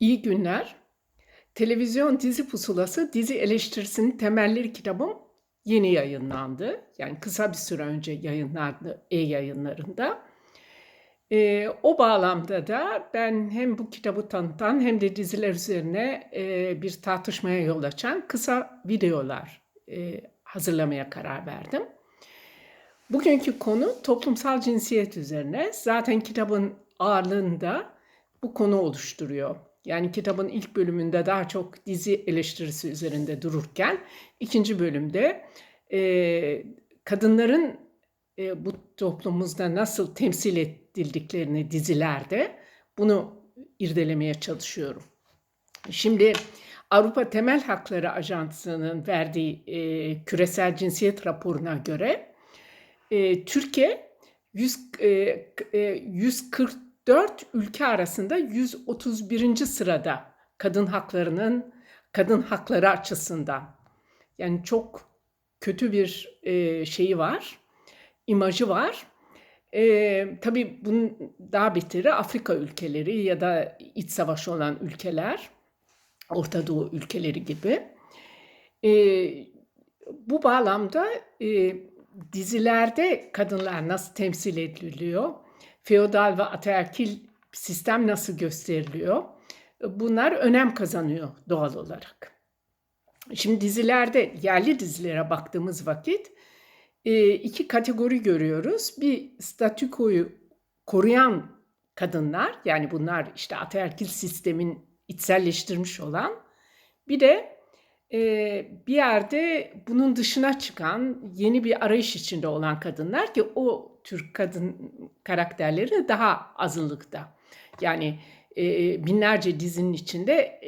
İyi günler. Televizyon dizi pusulası dizi eleştirisinin temelleri kitabım yeni yayınlandı. Yani kısa bir süre önce yayınlandı e-yayınlarında. Ee, o bağlamda da ben hem bu kitabı tanıtan hem de diziler üzerine e, bir tartışmaya yol açan kısa videolar e, hazırlamaya karar verdim. Bugünkü konu toplumsal cinsiyet üzerine. Zaten kitabın ağırlığında bu konu oluşturuyor. Yani kitabın ilk bölümünde daha çok dizi eleştirisi üzerinde dururken ikinci bölümde e, kadınların e, bu toplumumuzda nasıl temsil edildiklerini dizilerde bunu irdelemeye çalışıyorum. Şimdi Avrupa Temel Hakları Ajansı'nın verdiği e, küresel cinsiyet raporuna göre e, Türkiye 100, e, 140 4 ülke arasında 131. sırada kadın haklarının kadın hakları açısından. Yani çok kötü bir e, şeyi var, imajı var. E, tabii bunun daha beteri Afrika ülkeleri ya da iç savaşı olan ülkeler, Orta Doğu ülkeleri gibi. E, bu bağlamda e, dizilerde kadınlar nasıl temsil ediliyor? Feodal ve ataerkil sistem nasıl gösteriliyor? Bunlar önem kazanıyor doğal olarak. Şimdi dizilerde, yerli dizilere baktığımız vakit e, iki kategori görüyoruz. Bir statükoyu koruyan kadınlar, yani bunlar işte ataerkil sistemin içselleştirmiş olan, bir de e, bir yerde bunun dışına çıkan, yeni bir arayış içinde olan kadınlar ki o tür kadın karakterleri daha azınlıkta. Yani e, binlerce dizinin içinde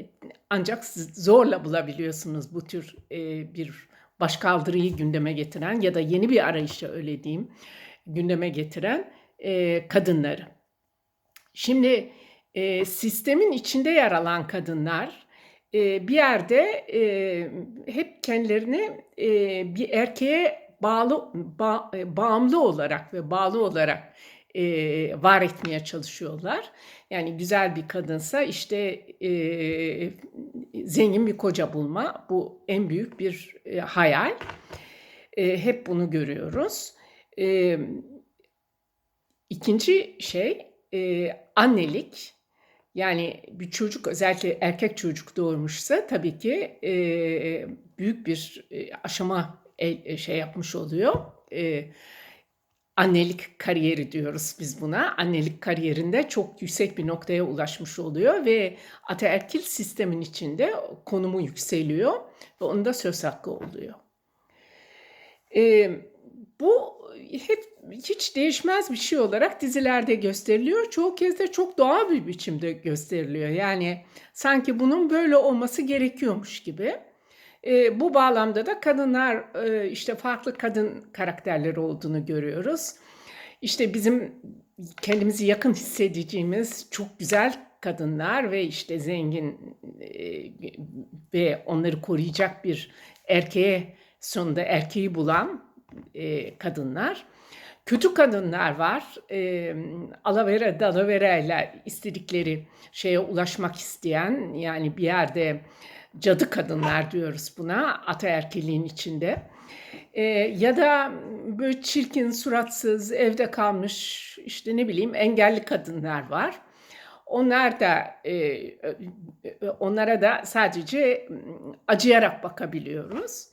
ancak zorla bulabiliyorsunuz bu tür e, bir başkaldırıyı gündeme getiren ya da yeni bir arayışa öyle diyeyim gündeme getiren e, kadınları. Şimdi e, sistemin içinde yer alan kadınlar e, bir yerde e, hep kendilerini e, bir erkeğe bağlı ba, bağımlı olarak ve bağlı olarak e, var etmeye çalışıyorlar. Yani güzel bir kadınsa işte e, zengin bir koca bulma bu en büyük bir e, hayal. E, hep bunu görüyoruz. E, ikinci şey e, annelik. Yani bir çocuk özellikle erkek çocuk doğurmuşsa tabii ki e, büyük bir e, aşama e, şey yapmış oluyor. E, annelik kariyeri diyoruz biz buna. Annelik kariyerinde çok yüksek bir noktaya ulaşmış oluyor ve ataerkil sistemin içinde konumu yükseliyor ve onda söz hakkı oluyor. E, bu hep hiç değişmez bir şey olarak dizilerde gösteriliyor. Çoğu kez de çok doğal bir biçimde gösteriliyor. Yani sanki bunun böyle olması gerekiyormuş gibi. E, bu bağlamda da kadınlar e, işte farklı kadın karakterleri olduğunu görüyoruz. İşte bizim kendimizi yakın hissedeceğimiz çok güzel kadınlar ve işte zengin e, ve onları koruyacak bir erkeğe sonunda erkeği bulan e, kadınlar. Kötü kadınlar var. E, alavera dalavera istedikleri şeye ulaşmak isteyen yani bir yerde cadı kadınlar diyoruz buna ataerkiliğin içinde. E, ya da böyle çirkin, suratsız, evde kalmış işte ne bileyim engelli kadınlar var. Onlar da e, onlara da sadece acıyarak bakabiliyoruz.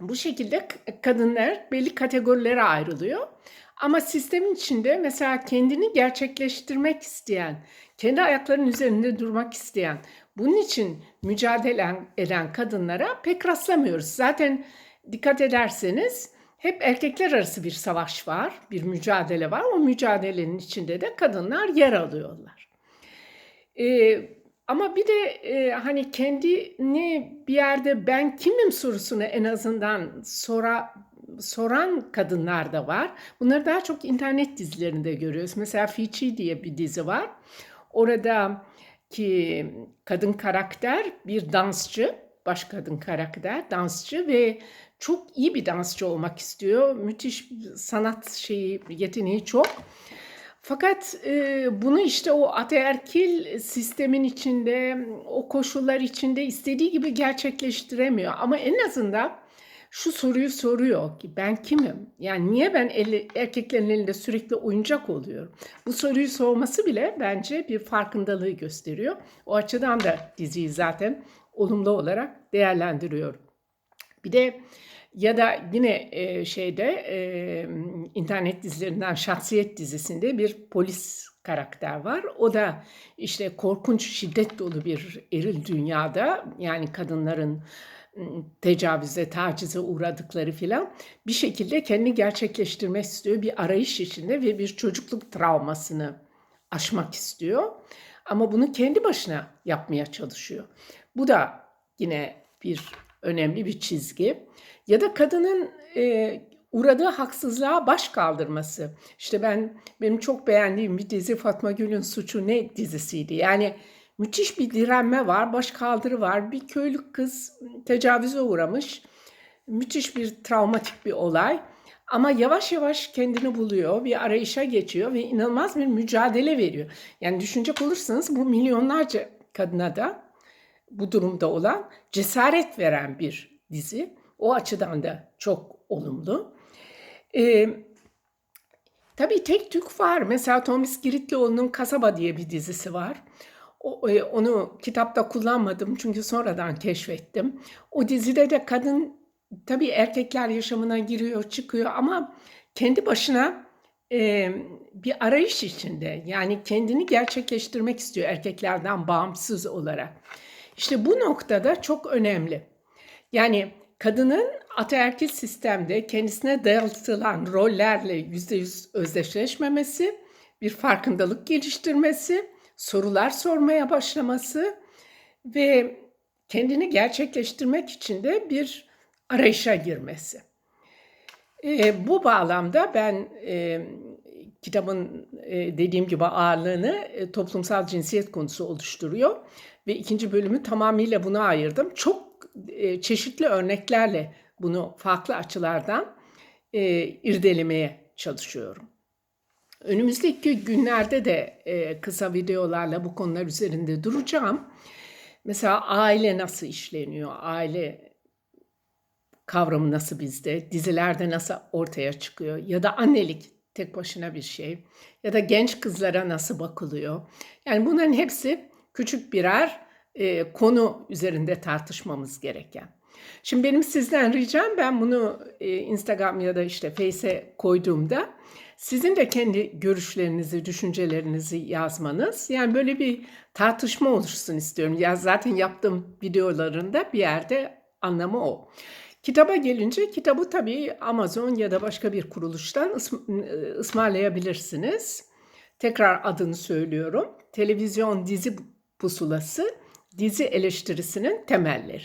Bu şekilde kadınlar belli kategorilere ayrılıyor. Ama sistemin içinde mesela kendini gerçekleştirmek isteyen, kendi ayaklarının üzerinde durmak isteyen, bunun için mücadele eden kadınlara pek rastlamıyoruz. Zaten dikkat ederseniz hep erkekler arası bir savaş var, bir mücadele var. O mücadelenin içinde de kadınlar yer alıyorlar. Ee, ama bir de e, hani kendini bir yerde ben kimim sorusunu en azından sora, soran kadınlar da var. Bunları daha çok internet dizilerinde görüyoruz. Mesela Fiçi diye bir dizi var. Orada ki kadın karakter bir dansçı, baş kadın karakter dansçı ve çok iyi bir dansçı olmak istiyor. Müthiş sanat şeyi, yeteneği çok. Fakat, eee, bunu, işte, o ataerkil sistemin içinde, o koşullar içinde istediği gibi gerçekleştiremiyor ama en azından şu soruyu soruyor ki "Ben kimim? Yani niye ben eli erkeklerin elinde sürekli oyuncak oluyorum?" Bu soruyu sorması bile bence bir farkındalığı gösteriyor. O açıdan da diziyi zaten olumlu olarak değerlendiriyorum. Bir de ya da yine, eee, şeyde, emm, internet dizilerinden Şahsiyet dizisinde bir polis karakter var. O da, işte, korkunç, şiddet dolu bir eril dünyada, yani kadınların, tecavüze, tacize uğradıkları filan bir şekilde kendini gerçekleştirmek istiyor. Bir arayış içinde ve bir çocukluk travmasını aşmak istiyor ama bunu kendi başına yapmaya çalışıyor. Bu da yine bir önemli bir çizgi. Ya da kadının, eee, uğradığı haksızlığa baş kaldırması. İşte, ben benim çok beğendiğim bir dizi Fatma Gül'ün Suçu Ne dizisiydi. Yani müthiş bir direnme var, başkaldırı var. Bir köylü kız, tecavüze uğramış. Müthiş bir travmatik bir olay ama yavaş yavaş kendini buluyor, bir arayışa geçiyor ve inanılmaz bir mücadele veriyor. Yani düşünecek olursanız bu milyonlarca kadına da bu durumda olan cesaret veren bir dizi. O açıdan da çok olumlu. Emm Tabii tek tük var. Mesela Tomris Giritlioğlu'nun Kasaba diye bir dizisi var. Eee, onu kitapta kullanmadım çünkü sonradan keşfettim. O dizide de kadın tabii erkekler yaşamına giriyor, çıkıyor ama kendi başına, emm, bir arayış içinde. Yani kendini gerçekleştirmek istiyor erkeklerden bağımsız olarak. İşte bu noktada çok önemli. Yani kadının ataerkil sistemde kendisine dayatılan rollerle %100 özdeşleşmemesi, bir farkındalık geliştirmesi, sorular sormaya başlaması ve kendini gerçekleştirmek için de bir arayışa girmesi. Eee, bu bağlamda ben, emm, kitabın, eee, dediğim gibi ağırlığını, eee, toplumsal cinsiyet konusu oluşturuyor ve 2. bölümü tamamıyla buna ayırdım. Çok, eee, çeşitli örneklerle bunu farklı açılardan, eee, irdelemeye çalışıyorum. Önümüzdeki günlerde de, eee, kısa videolarla bu konular üzerinde duracağım. Mesela aile nasıl işleniyor? Aile kavramı nasıl bizde? Dizilerde nasıl ortaya çıkıyor? Ya da annelik tek başına bir şey ya da genç kızlara nasıl bakılıyor? Yani bunların hepsi küçük birer, eee, konu üzerinde tartışmamız gereken. Şimdi benim sizden ricam ben bunu, eee, Instagram ya da, işte, Face'e koyduğumda sizin de kendi görüşlerinizi, düşüncelerinizi yazmanız. Yani böyle bir tartışma oluşsun istiyorum. Ya, zaten yaptığım videoların da bir yerde anlamı o. Kitaba gelince kitabı tabii Amazon ya da başka bir kuruluştan ııı, ısmarlayabilirsiniz. Tekrar adını söylüyorum. Televizyon Dizi Pusulası, Dizi Eleştirisinin Temelleri.